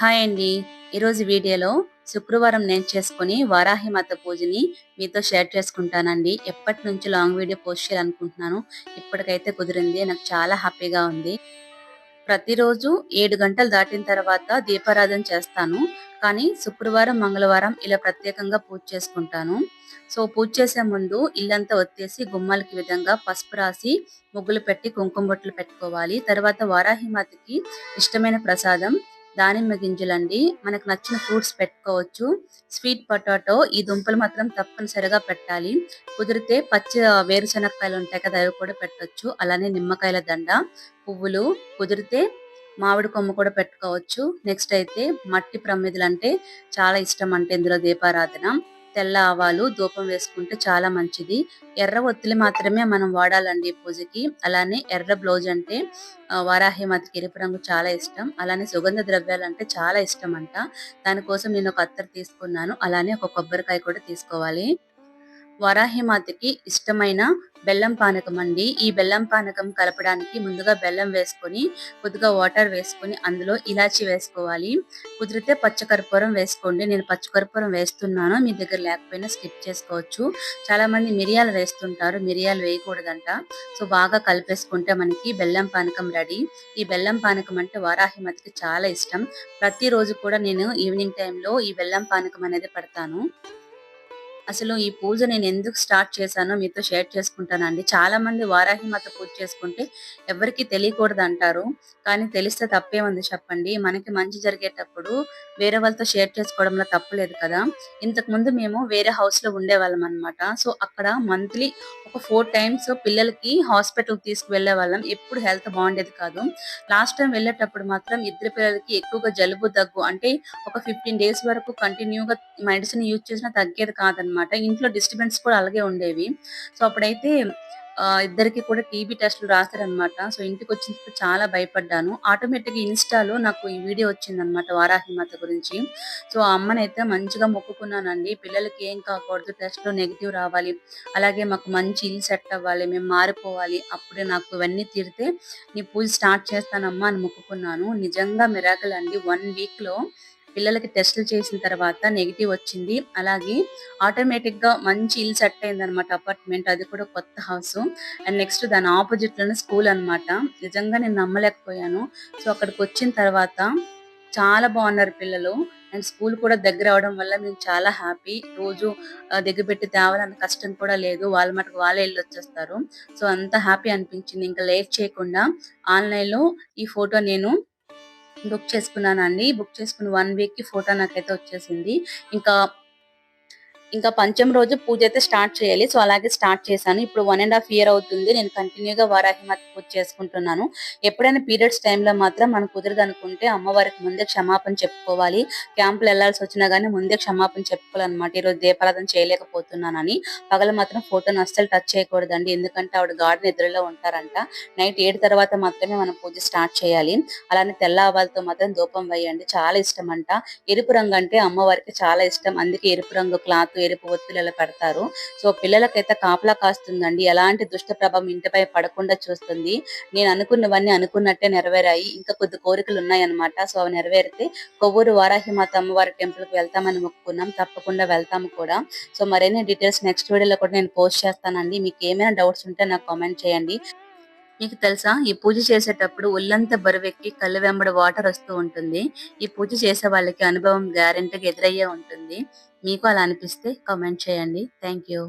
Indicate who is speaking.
Speaker 1: Hi అండి. ఈరోజు వీడియోలో శుక్రవారం నేను చేసుకుని వారాహిమాత పూజని మీతో షేర్ చేసుకుంటానండి. ఎప్పటి నుంచి లాంగ్ వీడియో పోస్ట్ చేయాలనుకుంటున్నాను ఇప్పటికైతే కుదిరింది. నాకు చాలా హ్యాపీగా ఉంది. ప్రతిరోజు ఏడు గంటలు దాటిన తర్వాత దీపారాధన చేస్తాను. కానీ శుక్రవారం మంగళవారం ఇలా ప్రత్యేకంగా పూజ చేసుకుంటాను. సో పూజ చేసే ముందు ఇల్లంతా వచ్చేసి గుమ్మాలకి విధంగా పసుపు రాసి ముగ్గులు పెట్టి కుంకుమ బొట్లు పెట్టుకోవాలి. తర్వాత వారాహిమాతకి ఇష్టమైన ప్రసాదం దానిమ్మ గింజలండి. మనకు నచ్చిన ఫ్రూట్స్ పెట్టుకోవచ్చు. స్వీట్ పొటాటో ఈ దుంపలు మాత్రం తప్పనిసరిగా పెట్టాలి. కుదిరితే పచ్చి వేరుశనక్కాయలు ఉంటాయి కదా అవి కూడా పెట్టొచ్చు. అలానే నిమ్మకాయల దండ పువ్వులు. కుదిరితే మామిడి కొమ్మ కూడా పెట్టుకోవచ్చు. నెక్స్ట్ అయితే మట్టి ప్రమిదలు అంటే చాలా ఇష్టం అంటే ఇందులో దీపారాధన. తెల్ల ఆవాలు ధూపం వేసుకుంటే చాలా మంచిది. ఎర్ర ఒత్తిడి మాత్రమే మనం వాడాలండి పూజకి. అలానే ఎర్ర బ్లౌజ్ అంటే వారాహి మాతకి ఎరుపు రంగు చాలా ఇష్టం. అలానే సుగంధ ద్రవ్యాలు అంటే చాలా ఇష్టం అంట దానికోసం నేను ఒక అత్తరు తీసుకున్నాను. అలానే ఒక కొబ్బరికాయ కూడా తీసుకోవాలి. వరాహిమాతకి ఇష్టమైన బెల్లం పానకం అండి. ఈ బెల్లం పానకం కలపడానికి ముందుగా బెల్లం వేసుకొని కొద్దిగా వాటర్ వేసుకొని అందులో ఇలాచి వేసుకోవాలి. కుదిరితే పచ్చకర్పూరం వేసుకోండి. నేను పచ్చకర్పూరం వేస్తున్నాను. మీ దగ్గర లేకపోయినా స్కిప్ చేసుకోవచ్చు. చాలా మంది మిరియాలు వేస్తుంటారు. మిరియాలు వేయకూడదంట. సో బాగా కలిపేసుకుంటే మనకి బెల్లం పానకం రెడీ. ఈ బెల్లం పానకం అంటే వారాహిమతికి చాలా ఇష్టం. ప్రతిరోజు కూడా నేను ఈవినింగ్ టైంలో ఈ బెల్లం పానకం అనేది పెడతాను. అసలు ఈ పూజ నేను ఎందుకు స్టార్ట్ చేశానో మీతో షేర్ చేసుకుంటానండి. చాలా మంది వారాహి మాత పూజ చేసుకుంటే ఎవరికి తెలియకూడదు అంటారు కానీ తెలిస్తే తప్పే ఉంది చెప్పండి. మనకి మంచి జరిగేటప్పుడు వేరే వాళ్ళతో షేర్ చేసుకోవడంలో తప్పలేదు కదా. ఇంతకు ముందు మేము వేరే హౌస్లో ఉండేవాళ్ళం అనమాట సో అక్కడ మంత్లీ ఒక ఫోర్ టైమ్స్ పిల్లలకి హాస్పిటల్ తీసుకువెళ్ళే వాళ్ళం. ఎప్పుడు హెల్త్ బాగుండేది కాదు. లాస్ట్ టైం వెళ్ళేటప్పుడు మాత్రం ఇద్దరు పిల్లలకి ఎక్కువగా జలుబు దగ్గు అంటే ఒక ఫిఫ్టీన్ డేస్ వరకు కంటిన్యూగా మెడిసిన్ యూజ్ చేసినా తగ్గేది కాదనమాట ఇంట్లో డిస్టర్బెన్స్ కూడా అలాగే ఉండేవి. సో అప్పుడైతే ఇద్దరికి కూడా టీబీ టెస్ట్లు రాశారనమాట సో ఇంటికి వచ్చినప్పుడు చాలా భయపడ్డాను. ఆటోమేటిక్ ఇన్స్టాలో నాకు ఈ వీడియో వచ్చిందనమాట వారాహిమాత గురించి. సో ఆ అమ్మనైతే మంచిగా మొక్కుకున్నానండి. పిల్లలకి ఏం కాకూడదు టెస్ట్లో నెగిటివ్ రావాలి. అలాగే మాకు మంచి ఇల్లు సెట్ అవ్వాలి మేము మారిపోవాలి. అప్పుడే నాకు ఇవన్నీ తీరితే నీ పూజ స్టార్ట్ చేస్తానమ్మా అని మొక్కుకున్నాను. నిజంగా మిరాకల్ అండి. వన్ వీక్లో పిల్లలకి టెస్టులు చేసిన తర్వాత నెగిటివ్ వచ్చింది. అలాగే ఆటోమేటిక్గా మంచి ఇల్లు సెట్ అయింది అనమాట అపార్ట్మెంట్. అది కూడా కొత్త హౌస్. అండ్ నెక్స్ట్ దాని ఆపోజిట్లోనే స్కూల్ అనమాట నిజంగా నేను నమ్మలేకపోయాను. సో అక్కడికి వచ్చిన తర్వాత చాలా బాగున్నారు పిల్లలు. అండ్ స్కూల్ కూడా దగ్గర అవడం వల్ల మేము చాలా హ్యాపీ. రోజు దగ్గర పెట్టి తేవాలన్న కష్టం కూడా లేదు. వాళ్ళ మటుకు వాళ్ళే వెళ్ళి వచ్చేస్తారు. సో అంత హ్యాపీ అనిపించింది. ఇంకా లేట్ చేయకుండా ఆన్లైన్లో ఈ ఫోటో నేను బుక్ చేసుకున్నానండి. బుక్ చేసుకుని వన్ వీక్కి ఫోటో నాకైతే వచ్చేసింది. ఇంకా ఇంకా పంచం రోజు పూజ అయితే స్టార్ట్ చేయాలి. సో అలాగే స్టార్ట్ చేశాను. ఇప్పుడు వన్ అండ్ హాఫ్ ఇయర్ అవుతుంది. నేను కంటిన్యూగా వారాహి మాత పూజ చేసుకుంటున్నాను. ఎప్పుడైనా పీరియడ్స్ టైంలో మాత్రం మనం కుదరదు అనుకుంటే అమ్మవారికి ముందే క్షమాపణ చెప్పుకోవాలి. క్యాంపులు వెళ్ళాల్సి వచ్చినా కానీ ముందే క్షమాపణ చెప్పుకోవాలన్నమాట. ఈరోజు దీపారాధన చేయలేకపోతున్నానని. పగల మాత్రం ఫోటోను అస్సలు టచ్ చేయకూడదండి. ఎందుకంటే ఆవిడ గార్డెన్ ఎదురులో ఉంటారంట. నైట్ ఏడు తర్వాత మాత్రమే మనం పూజ స్టార్ట్ చేయాలి. అలానే తెల్ల ఆవాలతో మాత్రం ధూపం వేయండి. చాలా ఇష్టం అంట. ఎరుపు రంగు అంటే అమ్మవారికి చాలా ఇష్టం. అందుకే ఎరుపు రంగు క్లాత్ ఎరుపు ఒత్తులు పెడతారు. సో పిల్లలకైతే కాపలా కాస్తుందండి. ఎలాంటి దుష్ట ప్రభావం ఇంటిపై పడకుండా చూస్తుంది. నేను అనుకున్నవన్నీ అనుకున్నట్టే నెరవేరాయి. ఇంకా కొద్ది కోరికలు ఉన్నాయన్నమాట. సో అవి నెరవేరితే కొవ్వూరు వారాహిమాత అమ్మవారి టెంపుల్కి వెళ్తామని మొక్కుకున్నాం. తప్పకుండా వెళ్తాము కూడా. సో మరిన్ని డీటెయిల్స్ నెక్స్ట్ వీడియోలో కూడా నేను పోస్ట్ చేస్తానండి. మీకు ఏమైనా డౌట్స్ ఉంటే నాకు కామెంట్ చేయండి. మీకు తెలుసా? ఈ పూజ చేసేటప్పుడు ఒళ్ళంతా బరువెక్కి కళ్ళు వెంబడి వాటర్ వస్తూ ఉంటుంది. ఈ పూజ చేసే వాళ్ళకి అనుభవం గ్యారెంటీగా ఎదురయ్యే ఉంటుంది. మీకు అలా అనిపిస్తే కామెంట్ చేయండి. Thank you